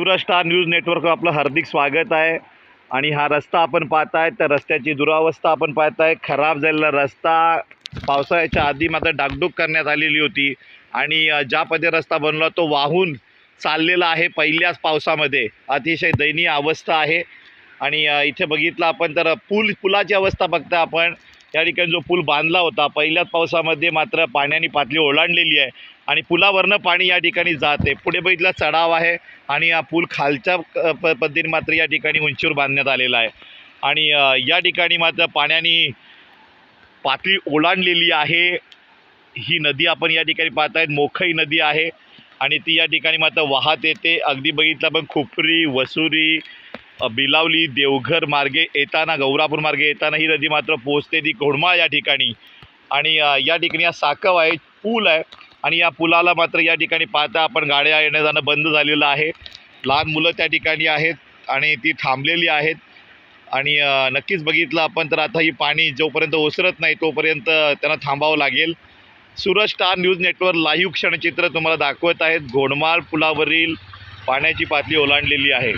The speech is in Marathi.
सुरज स्टार न्यूज नेटवर्क आपलं हार्दिक स्वागत आहे. आणि हा रस्ता आपण पाहताय तर रस्त्याची दुरावस्था आपण पाहताय. खराब झालेला रस्ता पावसाळ्याच्या आधी मात्र डागडुग करण्यात आलेली होती. आणि अ, ज्या रस्ता बनला तो वाहून चाललेला आहे पहिल्याच पावसामध्ये. अतिशय दयनीय अवस्था आहे. आणि इथे बघितलं आपण तर पूल पुलाची अवस्था बघता आपण. या ठिकाणी जो पूल बांधला होता पहिल्याच पावसामध्ये मात्र पाण्याने पातळी ओलांडलेली आहे आणि पुलावरनं पाणी या ठिकाणी जाते पुढे बघितला चढाव आहे आणि हा पूल खालच्या प पद्धतीने मात्र या ठिकाणी उंचीवर बांधण्यात आलेला आहे. आणि या ठिकाणी मात्र पाण्याने पातळी ओलांडलेली आहे. ही नदी आपण या ठिकाणी पाहतायत मोखई नदी आहे आणि ती या ठिकाणी मात्र वाहत येते. अगदी बघितलं पण खुपरी वसुरी बिलावली देवघर मार्गे येताना गौरापूर मार्गे येताना ही नदी मात्र पोहोचते ती घोडमाळ या ठिकाणी. आणि या ठिकाणी हा साकव आहे पूल आहे. आणि या पुलाला मात्र या ठिकाणी पाहता आपण गाड्या येणं जाणं बंद झालेलं आहे. लहान मुलं त्या ठिकाणी आहेत आणि ती थांबलेली आहेत. आणि नक्कीच बघितलं आपण तर आता ही पाणी जोपर्यंत ओसरत नाही तोपर्यंत त्यांना थांबावं लागेल. Suraj star news network live क्षणचित्र तुम्हाला दाखवत आहेत. घोडमाळ पुलावरील पाण्याची पातळी ओलांडलेली आहे.